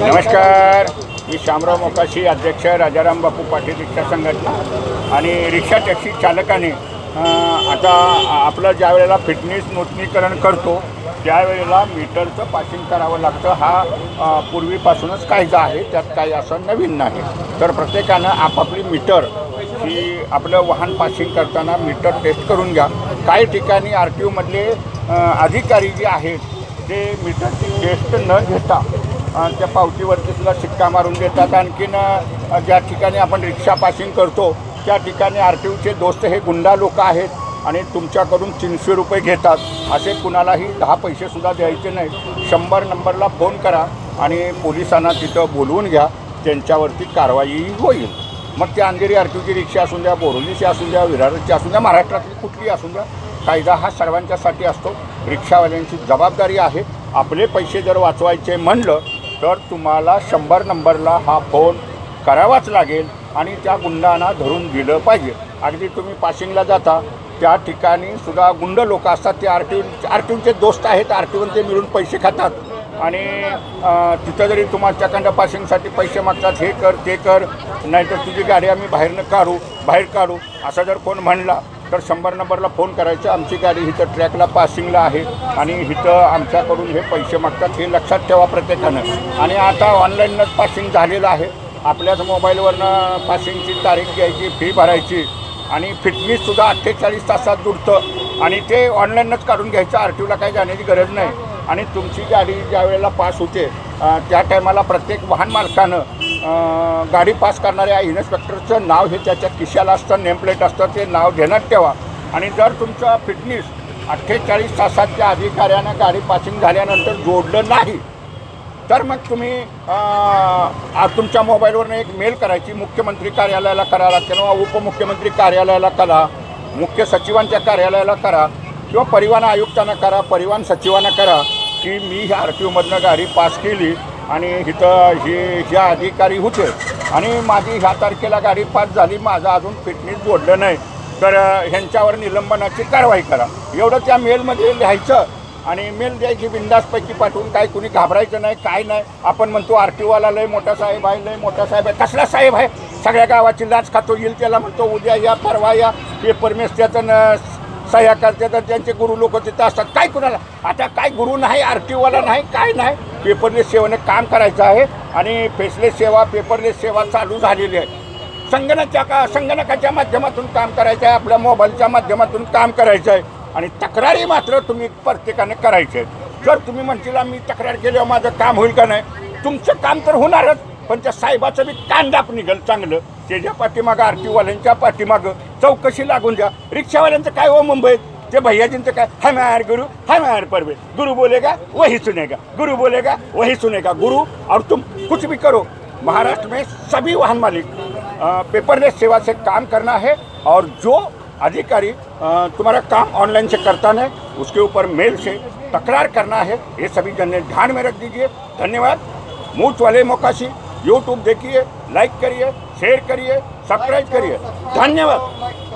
नमस्कार. मी शामराव मोकाशी अध्यक्ष राजाराम बापू पाटील रिक्षा संघटना आणि रिक्षा टॅक्सी चालकाने आता आपलं ज्या वेळेला फिटनेस नूतनीकरण करतो त्यावेळेला मीटरचं पासिंग करावं लागतं. हा पूर्वीपासूनच कायदा आहे त्यात काही असं नवीन नाही. तर प्रत्येकानं आपापली मीटर ही आपलं वाहन पासिंग करताना मीटर टेस्ट करून घ्या. काही ठिकाणी आर टी ओमधले अधिकारी जे आहेत ते मीटरची टेस्ट न घेता त्या पावतीवरती सुद्धा शिक्का मारून देतात आणखीन ज्या ठिकाणी आपण रिक्षा पासिंग करतो त्या ठिकाणी आर टी ओचे दोस्त हे गुंडा लोक आहेत आणि तुमच्याकडून तीनशे रुपये घेतात. असे कुणालाही दहा पैसेसुद्धा द्यायचे नाही शंभर नंबरला फोन करा आणि पोलिसांना तिथं बोलवून घ्या. त्यांच्यावरती कारवाई होईल. मग त्या अंधेरी आर टी ओची रिक्षा असून द्या बोरोलीची असून द्या विरारची असून द्या महाराष्ट्रातली कुठली असून द्या कायदा हा सर्वांच्यासाठी असतो. रिक्षावाल्यांची जबाबदारी आहे. आपले पैसे जर वाचवायचे म्हणलं तर तुम्हाला शंभर नंबरला हा फोन करावाच लागेल आणि त्या गुंडांना धरून दिलं पाहिजे. अगदी तुम्ही पासिंगला जाता त्या ठिकाणी सुद्धा गुंड लोक असतात ते आर टी आर टी ओचे दोस्त आहेत आर टी ओन ते मिळून पैसे खातात. आणि तिथं जरी तुम्हाला तुम्हाच्याकडं पासिंगसाठी पैसे मागतात हे कर ते कर नाहीतर तुझी गाडी आम्ही बाहेरनं काढू बाहेर काढू असा जर कोण म्हणला तर शंभर नंबरला फोन करायचं. आमची गाडी इथं ट्रॅकला पासिंगला आहे आणि इथं आमच्याकडून हे पैसे मागतात हे लक्षात ठेवा प्रत्येकानं. आणि आता ऑनलाईनच पासिंग झालेलं आहे. आपल्याच मोबाईलवरनं पासिंगची तारीख घ्यायची फी भरायची आणि फिटनेससुद्धा अठ्ठेचाळीस तासात जुडतं आणि ते ऑनलाईनच काढून घ्यायचं. आर टी ओला काही जाण्याची गरज नाही. आणि तुमची गाडी ज्या वेळेला पास होते त्या टायमाला प्रत्येक वाहन मालकानं गाडी पास करणाऱ्या इन्स्पेक्टरचं नाव हे त्याच्या खिशाला असतं नेमप्लेट असतं ते नाव घेण्यात ठेवा. आणि जर तुमचा फिटनेस अठ्ठेचाळीस तासाच्या अधिकाऱ्यानं गाडी पासिंग झाल्यानंतर जोडलं नाही तर मग तुम्ही तुमच्या मोबाईलवरनं एक मेल करायची. मुख्यमंत्री कार्यालयाला करा किंवा उपमुख्यमंत्री कार्यालयाला करा मुख्य सचिवांच्या कार्यालयाला करा किंवा परिवहन आयुक्तांना करा परिवहन सचिवांना करा. की मी ह्या आर टी ओमधनं गाडी पास केली आणि इथं हे ह्या अधिकारी होते. आणि माझी ह्या तारखेला गाडी पास झाली माझं अजून फिटनेस जोडलं नाही. तर ह्यांच्यावर निलंबनाची कारवाई करा. एवढं त्या मेलमध्ये लिहायचं आणि मेल द्यायची बिंदासपैकी पाठवून काय कुणी घाबरायचं नाही काय नाही. आपण म्हणतो आर टी ओवाला लय मोठा साहेब आहे लय मोठा साहेब आहे. कसला साहेब आहे? सगळ्या गावाची लाच खातो येईल त्याला म्हणतो उद्या या परवा या. पेपर मेसत्याचं न सह्या करतात आणि त्यांचे गुरु लोक तिथं असतात. काय कुणाला? आता काय गुरु नाही आर नाही काय नाही. पेपरलेस सेवेने काम करायचं आहे आणि फेसलेस सेवा पेपरलेस सेवा चालू झालेली आहे. संगणकाच्या का संगणकाच्या माध्यमातून काम करायचं आहे आपल्या मोबाईलच्या माध्यमातून काम करायचं आहे. आणि तक्रारी मात्र तुम्ही प्रत्येकाने करायचे जर तुम्ही म्हणतील मी तक्रार केल्यावर माझं काम होईल का नाही? तुमचं काम तर होणारच पण त्या साहेबाचं बी कांदाप निघेल चांगलं. त्याच्या पाठीमागं आर टी वाल्यांच्या पाठीमागं चौकशी लागून द्या. रिक्षावाल्यांचं काय हो मुंबईत? ते भैयाजींचं काय? हम यार गुरु हम यार परवे गुरु बोलेगा वही सुनेगा गुरु बोलेगा वही सुनेगा गुरु और तुम कुछ भी करो. महाराष्ट्र में सभी वाहन मालिक पेपरलेस सेवा से काम करना है और जो अधिकारी तुम्हारा काम ऑनलाइन से करता है उसके ऊपर मेल से तकरार करना है ये सभी जन ध्यान में रख दीजिए. धन्यवाद. मूछ वाले मौकाशी यूट्यूब देखिए लाइक करिए शेयर करिए सब्सक्राइब करिए धन्यवाद